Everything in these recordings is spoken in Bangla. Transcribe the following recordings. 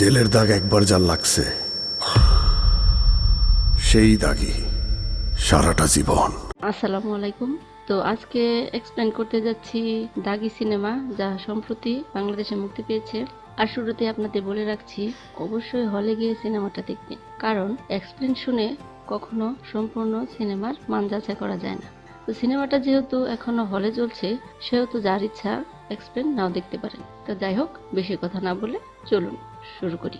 জেলের দাগ একবার যা লাগছে, সেই দাগই সারাটা জীবন। আসসালামু আলাইকুম। তো আজকে এক্সপ্লেন করতে যাচ্ছি দাগি সিনেমা, যা সম্প্রতি বাংলাদেশে মুক্তি পেয়েছে। আর শুরুতে আপনাদের বলে রাখছি, অবশ্যই হলে গিয়ে সিনেমাটা দেখবেন। কারণ এক্সপ্লেন শুনে কখনো সম্পূর্ণ সিনেমার মান যাচাই করা যায় না। তো সিনেমাটা যেহেতু এখনও হলে চলছে, সেহেতু যার ইচ্ছা এক্সপ্লেন নাও দেখতে পারেন। তো যাই হোক, বেশি কথা না বলে চলুন। শুরু করি।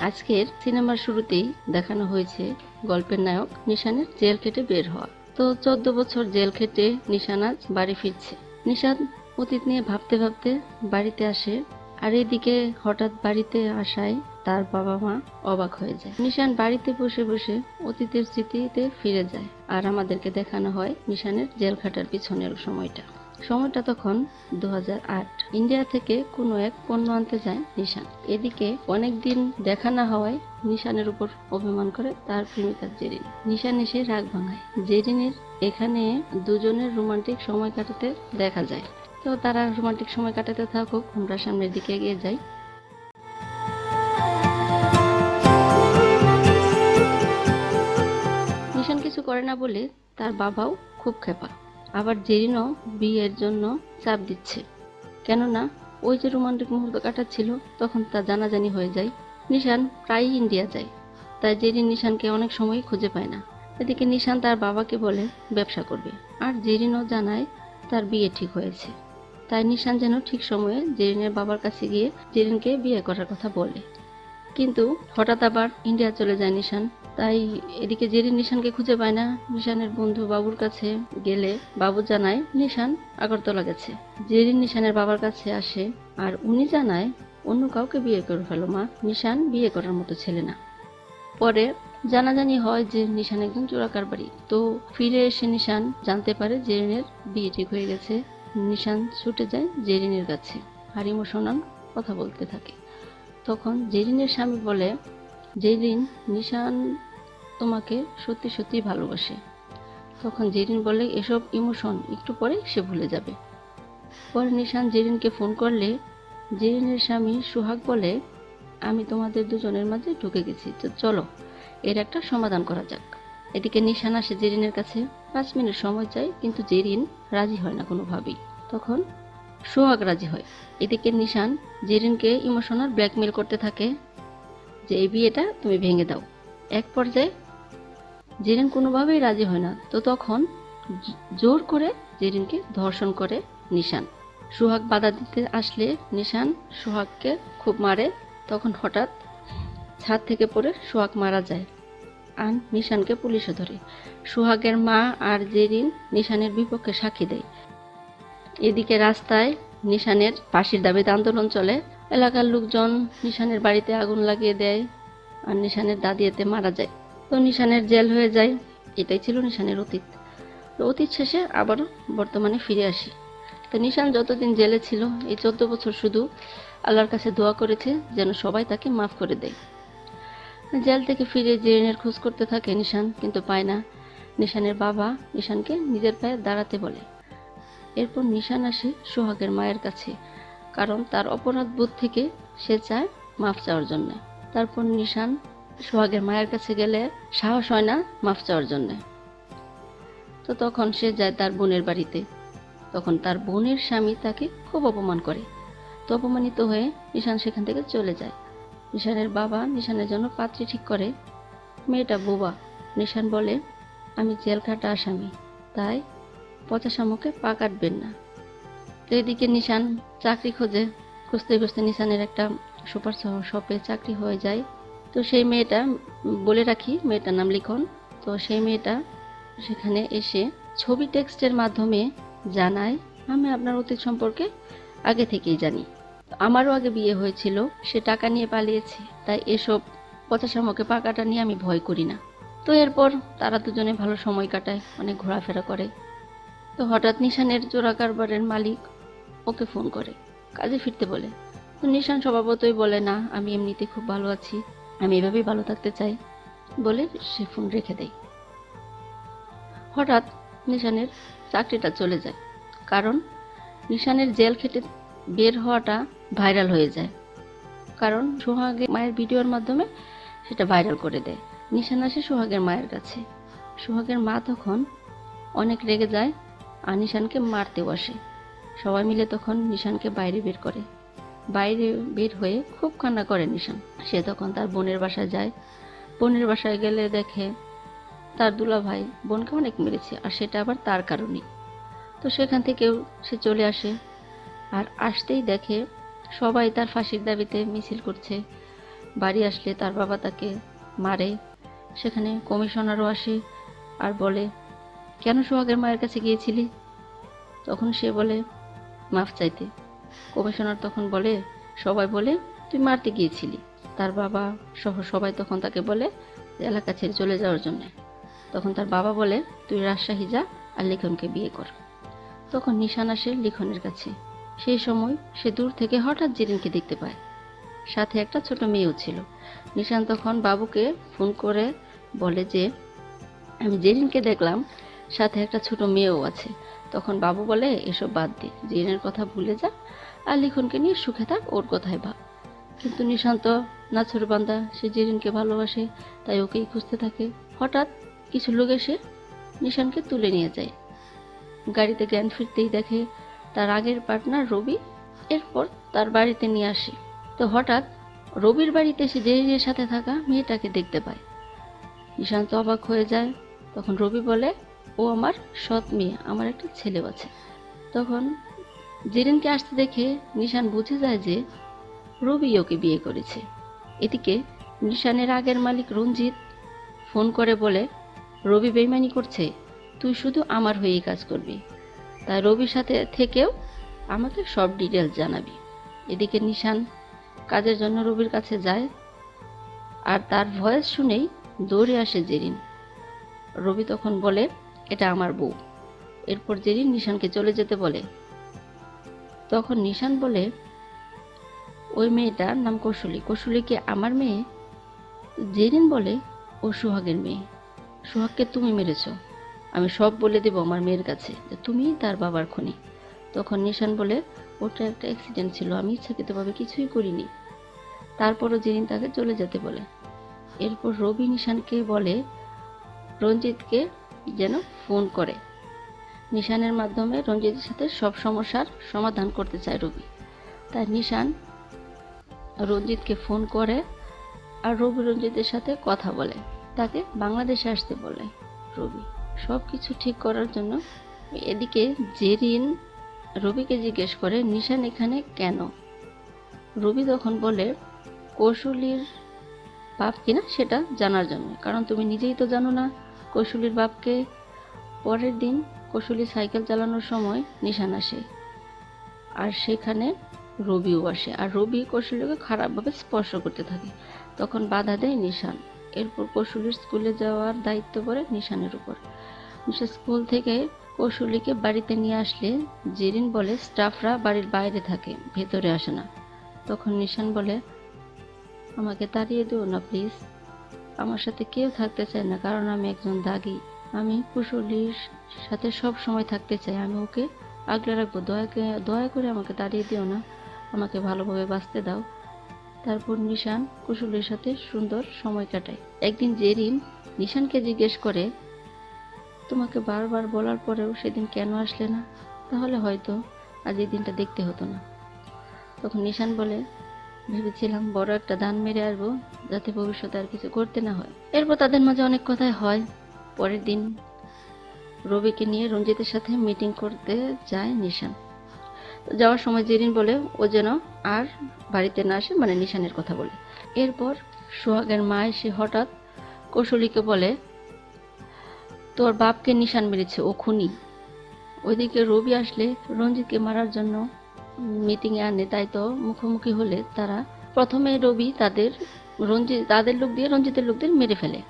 আজকের সিনেমার শুরুতেই দেখানো হয়েছে গল্পের নায়ক নিশানের জেল খেটে বের হওয়া। তো চোদ্দ বছর জেল খেটে নিশান আজ বাড়ি ফিরছে। নিশান অতীত নিয়ে ভাবতে ভাবতে বাড়িতে আসে আর এদিকে হঠাৎ বাড়িতে আসায় তার বাবা মা অবাক হয়ে যায়। নিশান বাড়িতে বসে বসে অতীতের স্মৃতিতে ফিরে যায় আর আমাদেরকে দেখানো হয় নিশানের জেল খাটার পিছনের সময়টা। সময়টা তখন দু হাজার আট। ইন্ডিয়া থেকে কোনো এক পণ্য আনতে যায় নিশান। এদিকে অনেকদিন দেখা না হওয়ায় নিশানের উপর অভিমান করে তার প্রেমিকা জেরিন। নিশান এসে রাগ ভাঙায়। জেরিনের এখানে দুজনের রোমান্টিক সময় কাটাতে দেখা যায়। তো তারা রোমান্টিক সময় কাটাতে থাকুক, আমরা সামনের দিকে এগিয়ে যাই। নিশান কিছু করে না বলে তার বাবাও খুব খেপা আবার জেরিনও বিয়ের জন্য চাপ দিচ্ছে। কেননা, ওই যে রোমান্টিক মুহূর্ত কাটাচ্ছিল তখন তা জানাজানি হয়ে যায়। নিশান প্রায়ই ইন্ডিয়া যায়। তাই জেরিন নিশানকে অনেক সময় খুঁজে পায় না। এদিকে নিশান তার বাবাকে বলে ব্যবসা করবে। আর জেরিনও জানায় তার বিয়ে ঠিক হয়েছে। তাই নিশান যেন ঠিক সময়ে জেরিনের বাবার কাছে গিয়ে জেরিনকে বিয়ে করার কথা বলে। কিন্তু হঠাৎ আবার ইন্ডিয়া চলে যায় নিশান। তাই এদিকে জেরিন নিশানকে খুঁজে পায় না। নিশানের বন্ধু বাবুর কাছে গেলে বাবু জানায়, নিশান, আগরতলা গেছে। জেরিন নিশানের বাবার কাছে আসে আর উনি জানায়, অন্য কাউকে বিয়ে করে ফেলো মা। নিশান বিয়ে করার মতো ছেলে না। পরে জানাজানি হয় যে নিশান একজন চোরাকার বাড়ি তো ফিরে এসে নিশান জানতে পারে জেরিনের বিয়ে ঠিক হয়ে গেছে। নিশান ছুটে যায় জেরিনের কাছে। আর ইমোশনাল কথা বলতে থাকে। তখন জেরিনের স্বামী বলে, জেরিন, নিশান তোমাকে সত্যি সত্যি ভালোবাসে। তখন জেরিন বলে, এসব ইমোশন, একটু পরে সে ভুলে যাবে। পরে নিশান জেরিনকে ফোন করলে, জেরিনের স্বামী সুহাগ বলে, আমি তোমাদের দুজনের মাঝে ঢুকে গেছি, তো চলো, এর একটা সমাধান করা যাক। এদিকে নিশান আসে জেরিনের কাছে। পাঁচ মিনিট সময় চাই কিন্তু জেরিন রাজি হয় না কোনোভাবেই। তখন সোহাগ রাজি হয়। এদিকে নিশান জেরিনকে ইমোশনাল ব্ল্যাকমেল করতে থাকে, যে এই বিয়েটা তুমি ভেঙে দাও। এক পর্যায়ে জেরিন কোনোভাবেই রাজি হয় না, তো তখন জোর করে জেরিনকে ধর্ষণ করে নিশান। সোহাগ বাধা দিতে আসলে নিশান সোহাগকে খুব মারে, তখন হঠাৎ ছাদ থেকে পড়ে সোহাগ মারা যায় আর নিশানকে পুলিশে ধরে। সোহাগের মা আর জেরিন নিশানের বিপক্ষে সাক্ষী দেয়, এদিকে রাস্তায় নিশানের ফাঁসির দাবিতে আন্দোলন চলে। এলাকার লোকজন নিশানের বাড়িতে আগুন লাগিয়ে দেয় আর নিশানের দাদি এতে মারা যায়। তো নিশানের জেল হয়ে যায়। এটাই ছিল নিশানের অতীত। তো অতীত শেষে আবারও বর্তমানে ফিরে আসি। তো নিশান যতদিন জেলে ছিল, এই চোদ্দ বছর শুধু আল্লাহর কাছে দোয়া করেছে যেন সবাই তাকে মাফ করে দেয়। জেল থেকে ফিরে জেরিনের খোঁজ করতে থাকে নিশান, কিন্তু পায় না। নিশানের বাবা নিশানকে নিজের পায়ে দাঁড়াতে বলে। এরপর নিশান আসে সোহাগের মায়ের কাছে, কারণ তার অপরাধ বোধ থেকে সে চায় মাফ চাওয়ার জন্য। তারপর নিশান সোহাগের মায়ের কাছে গেলে সাহস হয় না মাফ চাওয়ার জন্য। তো তখন সে যায় তার বোনের বাড়িতে। তখন তার বোনের স্বামী তাকে খুব অপমান করে। তো অপমানিত হয়ে নিশান সেখান থেকে চলে যায়। নিশানের বাবা নিশানের জন্য পাত্রী ঠিক করে। মেয়েটা বোবা। নিশান বলে, আমি জেল খাটা আসামি। তাই পচা শামুকে পা কাটবেন না। তো এদিকে নিশান চাকরি খোঁজে। খুঁজতে খুঁজতে নিশানের একটা সুপার শপে চাকরি হয়ে যায়। তো সেই মেয়েটা, বলে রাখি, মেয়েটার নাম লিখন। তো সেই মেয়েটা সেখানে এসে ছবি টেক্সটের মাধ্যমে জানায়, আমি আপনার অতীত সম্পর্কে আগে থেকেই জানি। আমারও আগে বিয়ে হয়েছিল, সে টাকা নিয়ে পালিয়েছে। তাই এসব পচা শামুকে পা কাটা নিয়ে আমি ভয় করি না। তো এরপর তারা দুজনে ভালো সময় কাটায়, অনেক ঘোরাফেরা করে। তো হঠাৎ নিশানের চোরা কারবারের মালিক ওকে ফোন করে, কাজে ফিরতে বলে। তো নিশান স্বভাবতই বলে, না, আমি এমনিতে খুব ভালো আছি। আমি এভাবেই ভালো থাকতে চাই বলে সে ফোন রেখে দেয়। হঠাৎ নিশানের চাকরিটা চলে যায়, কারণ নিশানের জেল খেটে বের হওয়াটা ভাইরাল হয়ে যায়। কারণ সোহাগে মায়ের ভিডিওর মাধ্যমে সেটা ভাইরাল করে দেয়। নিশান আসে সোহাগের মায়ের কাছে। সোহাগের মা তখন অনেক রেগে যায় আর নিশানকে মারতেও আসে। সবাই মিলে তখন নিশানকে বাইরে বের করে। বাইরে বের হয়ে খুব কান্না করে নিশান। সে তখন তার বোনের বাসায় যায়। বোনের বাসায় গেলে দেখে তার দুলা ভাই বোনকে অনেক মেরেছে, আর সেটা আবার তার কারণেই। তো সেখান থেকেও সে চলে আসে। আর আসতেই দেখে সবাই তার ফাঁসির দাবিতে মিছিল করছে। বাড়ি আসলে তার বাবা তাকে মারে। সেখানে কমিশনারও আসে আর বলে, কেন সোহাগের মায়ের কাছে গিয়েছিলি? তখন সে বলে, মাফ চাইতে। কমিশনার তখন বলে, সবাই বলে, তুই মারতে গিয়েছিলি। তার বাবা সহ সবাই তখন তাকে বলে, এলাকা ছেড়ে চলে যাওয়ার জন্য। তখন তার বাবা বলে, তুই রাজশাহী যা আর লিখনকে বিয়ে কর। তখন নিশান আসে লিখনের কাছে। সেই সময় সে দূর থেকে হঠাৎ জেরিনকে দেখতে পায়। সাথে একটা ছোট মেয়েও ছিল। নিশান তখন বাবুকে ফোন করে বলে যে, আমি জেরিনকে দেখলাম, সাথে একটা ছোট মেয়েও আছে। তখন বাবু বলে, এসব বাদ দে জেরিনের কথা ভুলে যা আর লিখনকে নিয়ে সুখে থাক, ওর কথাই ভাব। কিন্তু নিশান্ত নাছর বান্দা, সে জেরিনকে ভালোবাসে, তাই ওকেই খুঁজতে থাকে। হঠাৎ কিছু লোক এসে নিশানকে তুলে নিয়ে যায়। গাড়িতে জ্ঞান ফিরতেই দেখে তার আগের পার্টনার রবি, এরপর তার বাড়িতে নিয়ে আসে। তো হঠাৎ রবির বাড়িতে এসে জেরিনের সাথে থাকা মেয়েটাকে দেখতে পায়। নিশান্ত অবাক হয়ে যায়। তখন রবি বলে ও আমার সৎ মেয়ে, আমার একটা ছেলেও আছে। তখন জেরিনকে আসতে দেখে নিশান বুঝে যায় যে রবি ওকে বিয়ে করেছে। এদিকে নিশানের আগের মালিক রঞ্জিত ফোন করে বলে, রবি বেইমানি করছে, তুই শুধু আমার হয়েই কাজ করবি। তাই রবির সাথে থেকেও আমাকে সব ডিটেলস জানাবি। এদিকে নিশান কাজের জন্য রবির কাছে যায়, আর তার ভয়েস শুনেই দৌড়ে আসে জেরিন। রবি তখন বলে এটা আমার বউ। এরপর জেরিন নিশানকে চলে যেতে বলে। তখন নিশান বলে, ওই মেয়েটার নাম কৌশলী। কৌশলী কি আমার মেয়ে? জেরিন বলে, ও সোহাগের মেয়ে। সোহাগকে তুমি মেরেছ। আমি সব বলে দেব আমার মেয়ের কাছে যে তুমিই তার বাবার খুনি। তখন নিশান বলে, ওটা একটা অ্যাক্সিডেন্ট ছিল। আমি ইচ্ছাকৃতভাবে কিছুই করিনি। তারপরও জেরিন তাকে চলে যেতে বলে। এরপর রবি নিশানকে বলে, রঞ্জিতকে যেন ফোন করে। নিশানের মাধ্যমে রঞ্জিতের সাথে সব সমস্যার সমাধান করতে চায় রবি। তাই নিশান রঞ্জিতকে ফোন করে আর রবি রঞ্জিতের সাথে কথা বলে। তাকে বাংলাদেশে আসতে বলে রবি। সব কিছু ঠিক করার জন্য এদিকে জেরিন রবিকে জিজ্ঞেস করে, নিশান এখানে কেন? রবি তখন বলে, কৌশলীর পাপ কিনা সেটা জানার জন্য। কারণ তুমি নিজেই তো জানো না কৌশলীর বাপকে পরের দিন কৌশলী সাইকেল চালানোর সময় নিশান আসে। আর সেখানে রবিও আসে। আর রবি কৌশলীকে খারাপভাবে স্পর্শ করতে থাকে। তখন বাধা দেয় নিশান। এরপর কৌশলীর স্কুলে যাওয়ার দায়িত্ব পড়ে নিশানের উপর। নিশা স্কুল থেকে কৌশলীকে বাড়িতে নিয়ে আসলে জেরিন বলে স্টাফরা বাড়ির বাইরে থাকে, ভেতরে আসে না। তখন নিশান বলে, আমাকে তাড়িয়ে দিও না, প্লিজ। আমার সাথে কেউ থাকতে চায় না, কারণ আমি একজন দাগি। আমি কুশলীর সাথে সব সময় থাকতে চাই। আমি ওকে আগলে রাখব। দয়াকে দয়া করে আমাকে তাড়িয়ে দিও না। আমাকে ভালোভাবে বাঁচতে দাও। তারপর নিশান কুশলীর সাথে সুন্দর সময় কাটায়। একদিন জেরিন নিশানকে জিজ্ঞেস করে, তোমাকে বারবার বলার পরেও সেদিন কেন আসলে না? তাহলে হয়তো আজ এই দিনটা দেখতে হতো না। তখন নিশান বলে ভেবেছিলাম বড় একটা দান মেরে আসব, যাতে ভবিষ্যতে আর কিছু করতে না হয়। এরপর তাদের মাঝে অনেক কথাই হয়। পরের দিন রবিকে নিয়ে রঞ্জিতের সাথে মিটিং করতে যায় নিশান। যাওয়ার সময় জেরিন বলে, ও যেন আর বাড়িতে না আসে মানে নিশানের কথা বলে। এরপর সোহাগের মা এসে হঠাৎ কৌশলীকে বলে, তোর বাপকে নিশান মেরেছে, ও খুনি। ওইদিকে রবি আসলে রঞ্জিতকে মারার জন্য মিটিংয়ে আনে, তাই তো মুখোমুখি হলে তারা প্রথমে রবি তাদের রঞ্জিত, তাদের লোক দিয়ে রঞ্জিতের লোকদের মেরে ফেলে।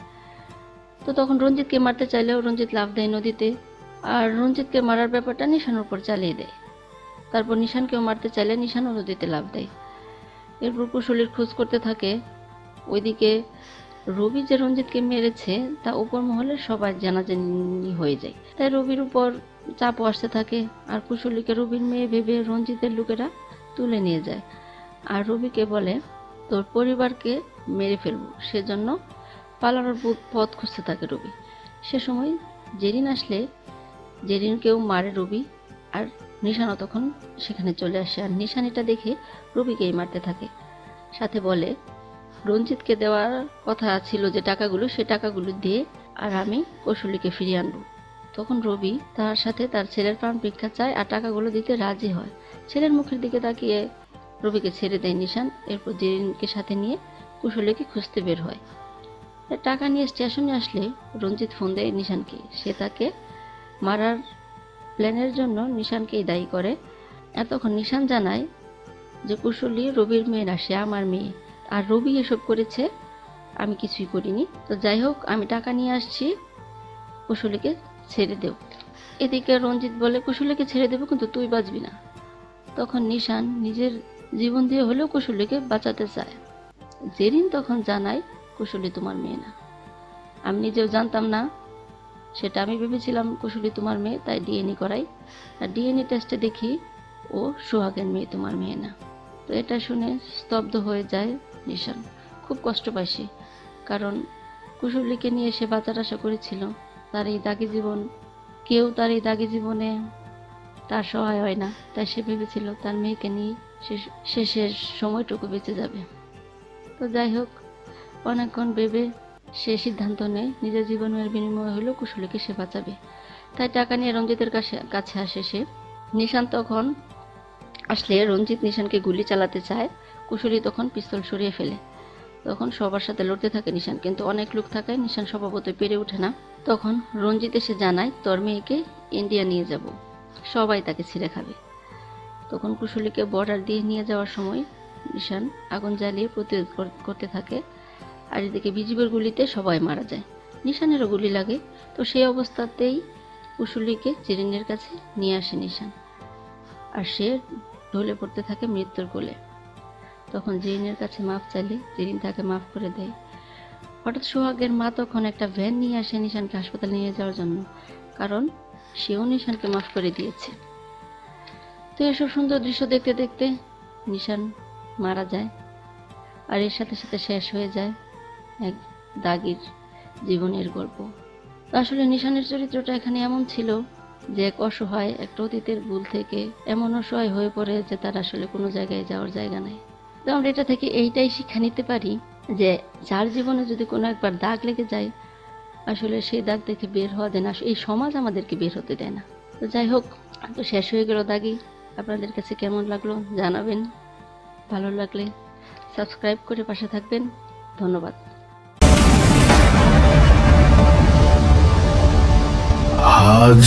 তো তখন রঞ্জিতকে মারতে চাইলেও রঞ্জিত লাভ দেয় নদীতে, আর রঞ্জিতকে মারার ব্যাপারটা নিশানের উপর চালিয়ে দেয়। তারপর নিশানকেও মারতে চাইলে নিশানও নদীতে লাভ দেয়। এরপর কুশলীর খোঁজ করতে থাকে। ওইদিকে রবি যে রঞ্জিতকে মেরেছে, তা উপর মহলে সবাই জানাজানি হয়ে যায়। তাই রবির উপর চাপও আসতে থাকে, আর কুশলীকে রবির মেয়ে ভেবে রঞ্জিতের লোকেরা তুলে নিয়ে যায়। আর রবিকে বলে, তোর পরিবারকে মেরে ফেলব, সেজন্য পালানোর পথ- পথ খুঁজতে থাকে রবি। সে সময় জেরিন আসলে, জেরিনকেও মারে রবি, আর নিশানও তখন সেখানে চলে আসে। আর নিশানিটা দেখে রবিকেই মারতে থাকে। সাথে বলে রঞ্জিতকে দেওয়ার কথা ছিল যে টাকাগুলো, সে টাকাগুলো দিয়ে আর আমি কৌশলীকে ফিরিয়ে আনব। তখন রবি তার সাথে তার ছেলের প্রাণ ভিক্ষা চায় আর টাকাগুলো দিতে রাজি হয়। ছেলের মুখের দিকে তাকিয়ে রবিকে ছেড়ে দেয় নিশান। এরপর জেরিনকে সাথে নিয়ে কুশলীকে খুঁজতে বের হয়। টাকা নিয়ে স্টেশনে আসলে রঞ্জিত ফোন দেয় নিশানকে। সে তাকে মারার প্ল্যানের জন্য নিশানকেই দায়ী করে। এতক্ষণ নিশান জানায় যে কুশলী রবির মেয়ে না, সে আমার মেয়ে। আর রবি এসব করেছে, আমি কিছুই করিনি। তো যাই হোক, আমি টাকা নিয়ে আসছি কুশলীকে ছেড়ে দেও। এদিকে রঞ্জিত বলে, কুশলীকে ছেড়ে দেবো, কিন্তু তুই বাঁচবি না। তখন নিশান নিজের জীবন দিয়ে হলেও কুশলীকে বাঁচাতে চায়। জেরিন তখন জানায়, কুশলী তোমার মেয়ে না। আমি নিজেও জানতাম না, সেটা আমি ভেবেছিলাম কুশলী তোমার মেয়ে, তাই ডিএনএ করাই। আর ডিএনএ টেস্টে দেখি, ও সোহাগের মেয়ে, তোমার মেয়ে না। তো এটা শুনে স্তব্ধ হয়ে যায় নিশান। খুব কষ্ট সে। কারণ কুশলীকে নিয়ে সে বাঁচার আশা করেছিল। তার এই দাগি জীবন, কেউ তার এই দাগি জীবনে তার সহায় হয় না। তাই সে ভেবেছিল তার মেয়েকে নিয়ে সে শেষের সময়টুকু বেঁচে যাবে। তো যাই হোক, অনেকক্ষণ ভেবে সে সিদ্ধান্ত নেয়, নিজের জীবনের বিনিময় হলেও কুশলীকে সে বাঁচাবে। তাই টাকা নিয়ে রঞ্জিতের কাছে কাছে আসে সে। নিশান তখন আসলে রঞ্জিত নিশানকে গুলি চালাতে চায়। কুশলী তখন পিস্তল সরিয়ে ফেলে। তখন সবার সাথে লড়তে থাকে নিশান, কিন্তু অনেক লোক থাকায় নিশান স্বভাবতই পেরে ওঠে না। তখন রঞ্জিত এসে জানায়, তোর মেয়েকে ইন্ডিয়া নিয়ে যাব। সবাই তাকে ছিঁড়ে খাবে। তখন কুশলীকে বর্ডার দিয়ে নিয়ে যাওয়ার সময় নিশান আগুন জ্বালিয়ে প্রতিরোধ কর- করতে থাকে আর এদিকে বিজিবের গুলিতে সবাই মারা যায়। নিশানেরও গুলি লাগে। তো সেই অবস্থাতেই কুশলীকে জেরিনের কাছে নিয়ে আসে নিশান। আর সে ঢলে পড়তে থাকে মৃত্যুর কোলে। তখন জেরিনের কাছে মাফ চাইলে জেরিন তাকে মাফ করে দেয়। হঠাৎ সোহাগের মা তখন একটা ভ্যান নিয়ে আসে নিশানকে হাসপাতালে নিয়ে যাওয়ার জন্য, কারণ সেও নিশানকে মাফ করে দিয়েছে। তো এসব সুন্দর দৃশ্য দেখতে দেখতে নিশান মারা যায়, আর এর সাথে সাথে শেষ হয়ে যায় এক দাগির জীবনের গল্প। আসলে নিশানের চরিত্রটা এখানে এমন ছিল যে এক অসহায় একটা অতীতের ভুল থেকে এমন অসহায় হয়ে পড়ে যে তার আসলে কোনো জায়গায় যাওয়ার জায়গা নাই। তো আমরা এটা থেকে এইটাই শিক্ষা নিতে পারি যে যার জীবনে যদি কোনো একবার দাগ লেগে যায়, আসলে সেই দাগ দেখে বের হওয়া দেয় না। এই সমাজ আমাদেরকে বের হতে দেয় না। তো যাই হোক, তো শেষ হয়ে গেল দাগি। আপনাদের কাছে কেমন লাগল জানাবেন। ভালো লাগলে সাবস্ক্রাইব করে পাশে থাকবেন। ধন্যবাদ। আজ